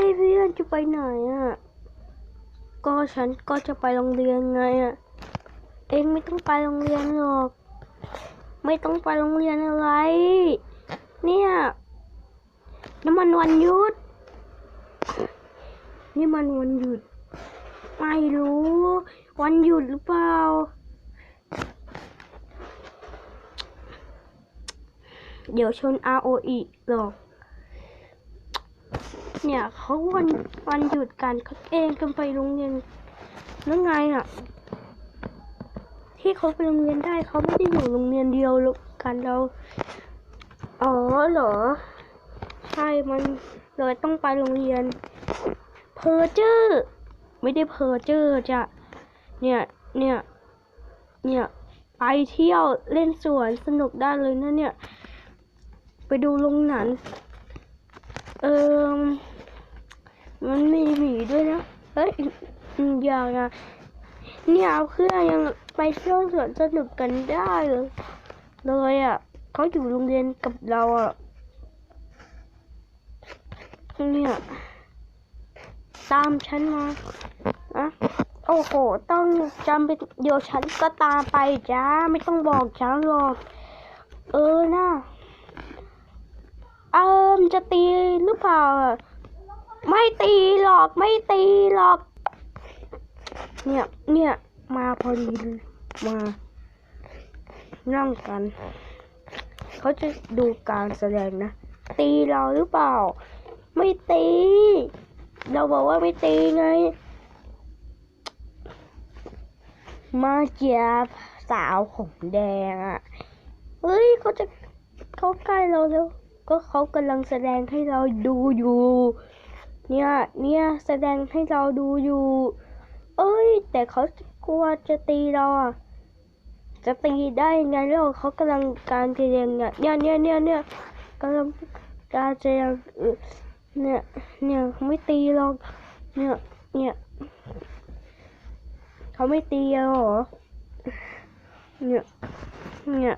เพื่อนจะไปไหนอะ ก็ฉันก็จะไปโรงเรียนไงอะ เองไม่ต้องไปโรงเรียนหรอก ไม่ต้องไปโรงเรียนอะไร เนี่ยน้ำมันวันหยุด นี่มันวันหยุด ไม่รู้ วันหยุดหรือเปล่า เดี๋ยวชน ROE หรอก เนี่ยเขาวันวันหยุดกันเขาเองกันไปโรงเรียนแล้วไงอะ ที่เขาไปโรงเรียนได้เขาไม่ได้อยู่โรงเรียนเดียวกันเราอ๋อเหรอ ใช่มันเลยต้องไปโรงเรียน เพอเจอร์ไม่ได้เพอเจอร์จ้ะเนี่ยเนี่ยเนี่ยไปเที่ยวเล่นสวนสนุกได้เลยนะเนี่ย ไปดูโรงหนังเออ มันมีหมีด้วยนะ เฮ้ยอืมอย่านะเนี่ยเพื่อนยังไปเที่ยวสวนสนุกกันได้เลยเลยอะเขาอยู่โรงเรียนกับเราอะเนี่ยตามฉันมาอะโอ้โห ต้องจำเป็นเดี๋ยวฉันก็ตามไปจ้า ไม่ต้องบอกฉันหรอก เออนะเอิมจะตีหรือเปล่าอะ ตีหรอกไม่ตีหรอก เนี่ยเนี่ยมาพอดีเลยมานั่งกัน เขาจะดูการแสดงนะ ตีเราหรือเปล่า ไม่ตี เราบอกว่าไม่ตีไง มาเจียบสาวผมแดงอะ่ะ เฮ้ยเขาจะเขาใกล้เราแล้ว ก็เขากำลังแสดงให้เราดูอยู่ เนี่ย เนี่ยแสดงให้เราดูอยู่ เอ้ย แต่เขากลัวจะตีเราอะจะตีได้ยังไงแล้วเขากำลังการแสดงเนี่ยเนี่ยเนี่ยเนี่ยเนี่ยกำลังการแสดงเออเนี่ยเนี่ยเขาไม่ตีหรอกเนี่ยเนี่ยเขาไม่ตีเราเหรอเนี่ยเนี่ย